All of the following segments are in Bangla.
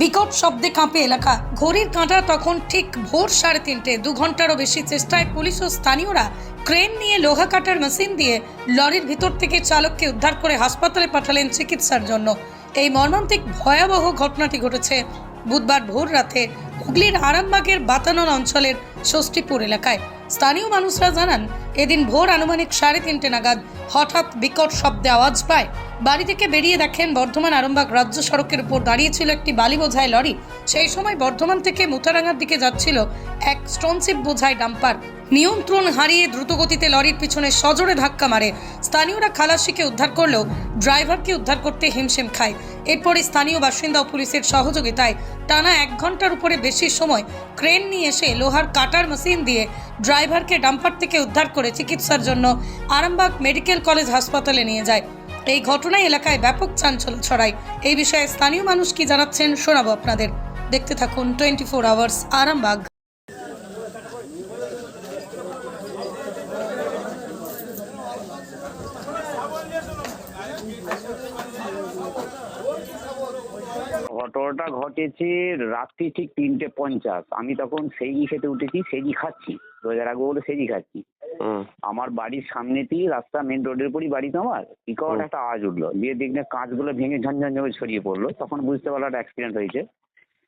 বিকট শব্দে কাঁপে এলাকা। ঘড়ির কাঁটা তখন ঠিক ভোর সাড়ে তিনটে। দু ঘন্টারও বেশি চেষ্টায় পুলিশ ও স্থানীয়রা ক্রেন নিয়ে লোহা কাটার মেশিন দিয়ে লরির ভিতর থেকে চালককে উদ্ধার করে হাসপাতালে পাঠালেন চিকিৎসার জন্য। এই মর্মান্তিক ভয়াবহ ঘটনাটি ঘটেছে বুধবার ভোর রাতে হুগলির আরামবাগের বাতানন অঞ্চলের ষষ্ঠীপুর এলাকায়। স্থানীয় মানুষরা জানান, এদিন ভোর আনুমানিক সাড়ে তিনটে নাগাদ হঠাৎ বিকট শব্দে আওয়াজ পায়। বাড়ি থেকে বেরিয়ে দেখেন, বর্ধমান আরামবাগ রাজ্য সড়কের উপর দাঁড়িয়েছিল একটি বালি বোঝাই লরি। সেই সময় বর্ধমান থেকে মুতারাঙ্গার দিকে যাচ্ছিল এক স্টোনশিপ বোঝাই ডাম্পার। নিয়ন্ত্রণ হারিয়ে দ্রুতগতিতে লরির পিছনে সজোরে ধাক্কা মারে। স্থানীয়রা খালাসিকে উদ্ধার করলেও ড্রাইভারকে উদ্ধার করতে হিমশিম খায়। এরপরে স্থানীয় বাসিন্দা ও পুলিশের সহযোগিতায় টানা এক ঘণ্টার উপরে বেশি সময় ক্রেন নিয়ে এসে লোহার কাটার মেশিন দিয়ে ড্রাইভারকে ডাম্পার থেকে উদ্ধার করে চিকিৎসার জন্য আরামবাগ মেডিকেল কলেজ হাসপাতালে নিয়ে যায়। এই ঘটনায় এলাকায় ব্যাপক চাঞ্চল্য ছড়ায়। এই বিষয়ে স্থানীয় মানুষ কি জানাচ্ছেন শোনাবো আপনাদের। দেখতে থাকুন টোয়েন্টি ফোর আওয়ার্স আরামবাগ। ঘটনাটা ঘটেছে রাত্রি ঠিক তিনটে পঞ্চাশ। আমি তখন সেজি খেতে উঠেছি সেজি খাচ্ছি। রোজার রাখব বলে সেজি খাচ্ছি। আমার বাড়ির সামনেতেই রাস্তা মেন রোডের উপরই বাড়ি তো আমার বিকট। একটা আওয়াজ উঠল। দিয়ে দেখলে কাঁচগুলো ভেঙে ঝনঝন করে ছড়িয়ে পড়ল। তখন বুঝতে পারল একটা অ্যাক্সিডেন্ট হয়েছে।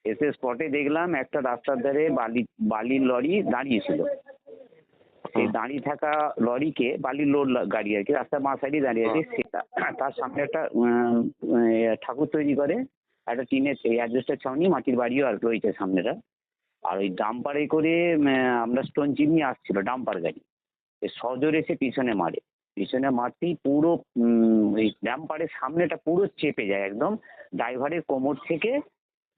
এসে স্পটে দেখলাম একটা রাস্তার ধারে বালি বালির লরি দাঁড়িয়েছিল সেই দাঁড়িয়ে থাকা লরিকে বালির লোড গাড়ি আর কি রাস্তার বাঁ সাইডে দাঁড়িয়ে আছে। সেটা তার সামনে একটা ঠাকুর তৈরি করে। একটা টিনের অ্যাডজাস্টার ছাউনি মাটির বাড়িও আর রয়েছে সামনেটা। আর ওই ডাম্পারে করে আমরা স্টোন চিমনি আসছিল, ডাম্পার গাড়ি। সজোরে এসে পিছনে মারে। পিছনে মারতেই পুরো ওই ডাম্পারের সামনেটা পুরো চেপে যায় একদম। ড্রাইভারের কোমর থেকে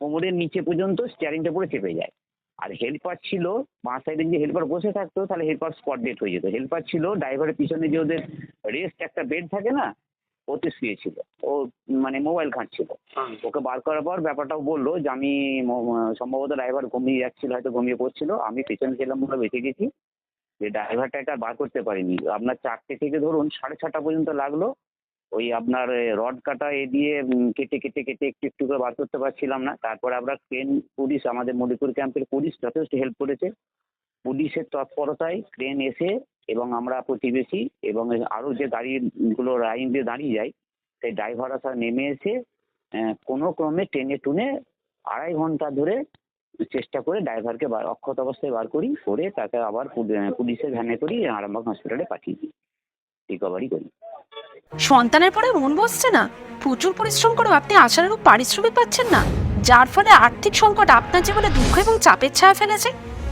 কোমরের নিচে পর্যন্ত স্টিয়ারিংটা পুরো চেপে যায়। আর হেল্পার ছিল, বাঁ সাইডে যে হেল্পার বসে থাকতো, তাহলে হেল্পার স্পট ডেট হয়ে যেত। হেল্পার ছিল, ড্রাইভারের পিছনে যে ওদের রেস্ট একটা বেড থাকে না ওতে শুয়েছিল। ও মানে মোবাইল ঘাঁটছিল। ওকে বার করার পর ব্যাপারটাও বলল যে আমি সম্ভবত ড্রাইভার ঘুমিয়ে যাচ্ছিল হয়তো ঘুমিয়ে পড়ছিল। আমি পেছনে ছিলাম বলে বেঁচে গেছি। যে ড্রাইভারটাকে আর বার করতে পারিনি। আপনার চারটে থেকে ধরুন সাড়ে ছটা পর্যন্ত লাগল। ওই আপনার রড কাটা এ দিয়ে কেটে কেটে কেটে একটু একটু করে বার করতে পারছিলাম না। তারপরে আমরা ট্রেন পুলিশ আমাদের মলিপুর ক্যাম্পের পুলিশ যথেষ্ট হেল্প করেছে। পুলিশের তৎপরতায় ক্রেন এসে এবং আমরা প্রতিবেশী এবং আরও যে গাড়িগুলো লাইন দিয়ে দাঁড়িয়ে যায়, সেই ড্রাইভাররা সব নেমে এসে কোনো ক্রমে টেনে টুনে আড়াই ঘণ্টা ধরে চেষ্টা করে ড্রাইভারকে বার, অক্ষত অবস্থায় বার করি, করে তাকে আবার পুলি- পুলিশের ভ্যানে করি আরামবাগ হসপিটালে পাঠিয়ে দিই রিকভারি করি। সন্তানের পরে মন বসছে না। প্রচুর পরিশ্রম করেও আপনি আশানুরূপ পারিশ্রমিক পাচ্ছেন না। যার ফলে আর্থিক সংকট আপনার জীবনে দুঃখ এবং চাপের ছায়া ফেলেছে।